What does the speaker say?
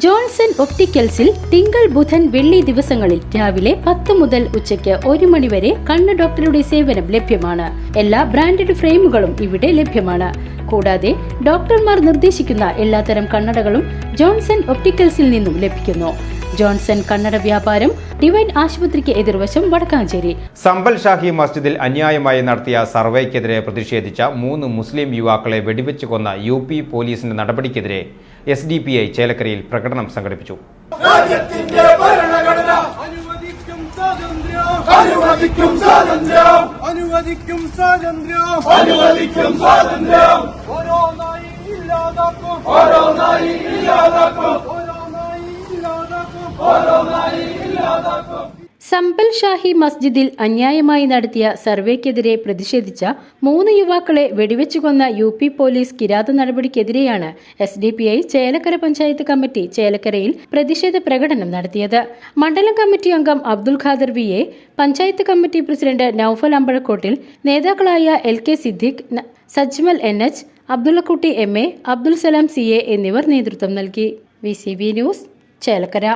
Johnson ഒപ്റ്റിക്കൽസിൽ തിങ്കൾ ബുധൻ വെള്ളി ദിവസങ്ങളിൽ രാവിലെ പത്ത് മുതൽ ഉച്ചയ്ക്ക് ഒരു മണിവരെ കണ്ണ് ഡോക്ടറുടെ സേവനം ലഭ്യമാണ്. എല്ലാ ബ്രാൻഡഡ് ഫ്രെയിമുകളും ഇവിടെ ലഭ്യമാണ്. കൂടാതെ ഡോക്ടർമാർ നിർദ്ദേശിക്കുന്ന എല്ലാത്തരം കണ്ണടകളും ജോൺസൺ ഒപ്റ്റിക്കൽസിൽ നിന്നും ലഭിക്കുന്നു. ജോൺസൺ കണ്ണട വ്യാപാരം ഡിവൈൻ ആശുപത്രിക്ക് എതിർവശം വടക്കാഞ്ചേരി. സമ്പൽ ഷാഹി മസ്ജിദിൽ അന്യായമായി നടത്തിയ സർവേക്കെതിരെ പ്രതിഷേധിച്ച മൂന്ന് മുസ്ലിം യുവാക്കളെ വെടിവെച്ച് കൊന്ന യു പി പോലീസിന്റെ നടപടിക്കെതിരെ എസ് ഡി പി ഐ ചേലക്കരയിൽ പ്രകടനം സംഘടിപ്പിച്ചു. അനുവദിക്കും സ്വാതന്ത്ര്യം. അനുവദിക്കും സ്വാതന്ത്ര്യം. അനുവദിക്കും സ്വാതന്ത്ര്യം. സമ്പൽ ഷാഹി മസ്ജിദിൽ അന്യായമായി നടത്തിയ സർവേക്കെതിരെ പ്രതിഷേധിച്ച മൂന്ന് യുവാക്കളെ വെടിവെച്ചു കൊന്ന യു പി പോലീസ് കിരാത നടപടിക്കെതിരെയാണ് S D P I Chelakkara panchayat committee ചേലക്കരയിൽ പ്രതിഷേധ പ്രകടനം നടത്തിയത്. മണ്ഡലം കമ്മിറ്റി അംഗം Abdul Khader V A panchayat committee president Noufal Ambazhakottil നേതാക്കളായ L K Siddique Sajmal N H Abdullakutty M A Abdul Salam C A എന്നിവർ നേതൃത്വം നൽകി. V C B news Chelakkara.